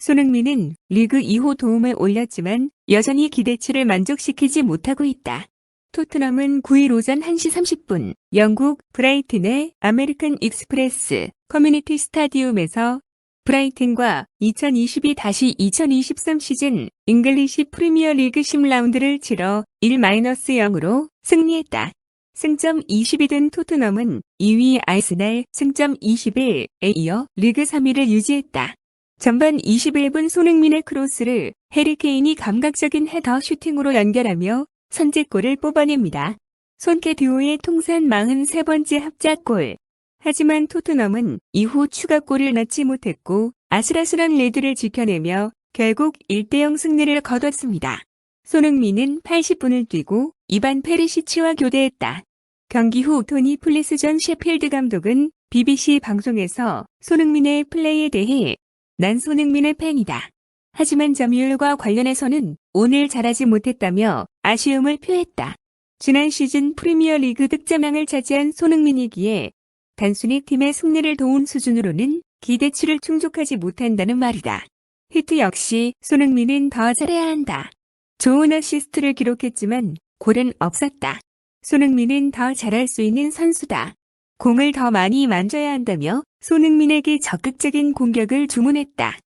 손흥민은 리그 2호 도움을 올렸지만 여전히 기대치를 만족시키지 못하고 있다. 토트넘은 9일 오전 1시 30분 영국 브라이튼의 아메리칸 익스프레스 커뮤니티 스타디움에서 브라이튼과 2022-2023 시즌 잉글리시 프리미어 리그 10라운드를 치러 1-0으로 승리했다. 승점 20이 된 토트넘은 2위 아이스날 승점 21에 이어 리그 3위를 유지했다. 전반 21분 손흥민의 크로스를 해리케인이 감각적인 헤더 슈팅으로 연결하며 선제골을 뽑아냅니다. 손케 듀오의 통산 43번째 합작골. 하지만 토트넘은 이후 추가골을 넣지 못했고 아슬아슬한 리드를 지켜내며 결국 1대0 승리를 거뒀습니다. 손흥민은 80분을 뛰고 이반 페리시치와 교대했다. 경기 후 토니 플리스 전 셰필드 감독은 BBC 방송에서 손흥민의 플레이에 대해 난 손흥민의 팬이다. 하지만 점유율과 관련해서는 오늘 잘하지 못했다며 아쉬움을 표했다. 지난 시즌 프리미어 리그 득점왕을 차지한 손흥민이기에 단순히 팀의 승리를 도운 수준으로는 기대치를 충족하지 못한다는 말이다. 히트 역시 손흥민은 더 잘해야 한다. 좋은 어시스트를 기록했지만 골은 없었다. 손흥민은 더 잘할 수 있는 선수다. 공을 더 많이 만져야 한다며 손흥민에게 적극적인 공격을 주문했다.